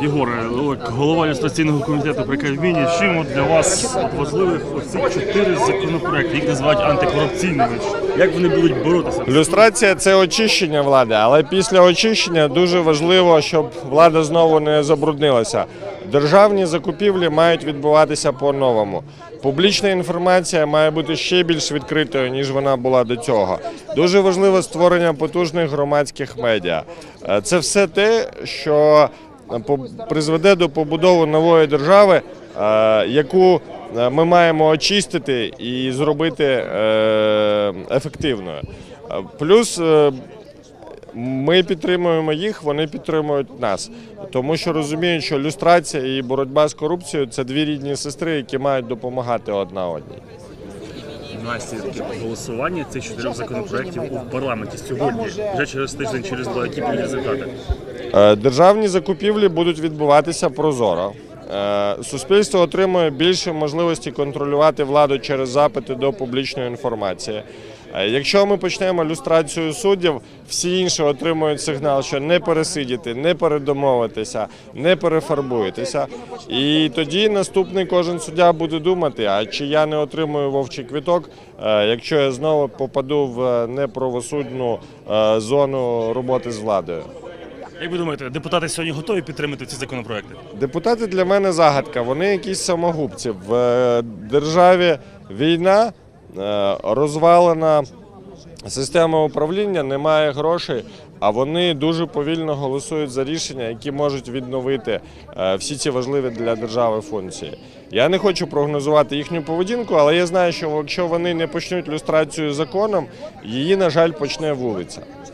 Єгоре, ну, голова ілюстраційного комітету при Кабміні, чим для вас важливих оці чотири законопроекти, їх називають антикорупційними. Як вони будуть боротися? Люстрація це очищення влади, але після очищення дуже важливо, щоб влада знову не забруднилася. Державні закупівлі мають відбуватися по-новому. Публічна інформація має бути ще більш відкритою, ніж вона була до цього. Дуже важливо створення потужних громадських медіа. Е, Це все те, що призведе до побудови нової держави, е, яку е, ми маємо очистити і зробити е, ефективною. Плюс ми підтримуємо їх, вони підтримують нас, тому що розуміють, що люстрація і боротьба з корупцією це дві рідні сестри, які мають допомагати одна одній. Наслідки голосування цих чотирьох законопроектів у парламенті сьогодні, вже через тиждень, через два, які будуть результати. Е, Державні закупівлі будуть відбуватися прозоро. Е, Суспільство отримує більше можливості контролювати владу через запити до публічної інформації. Е, Якщо ми почнемо люстрацію суддів, всі інші отримують сигнал, що не пересидіти, не передомовитися, не перефарбуєтеся. І тоді наступний кожен суддя буде думати: а чи я не отримую вовчий квіток, е, якщо я знову попаду в неправосудну е, зону роботи з владою. Як ви думаєте, депутати сьогодні готові підтримати ці законопроекти? Депутати для мене загадка. Вони якісь самогубці. В державі війна, розвалена система управління, немає грошей, а вони дуже повільно голосують за рішення, які можуть відновити е, всі ці важливі для держави функції. Я не хочу прогнозувати їхню поведінку, але я знаю, що якщо вони не почнуть люстрацію законом, її, на жаль, почне вулиця.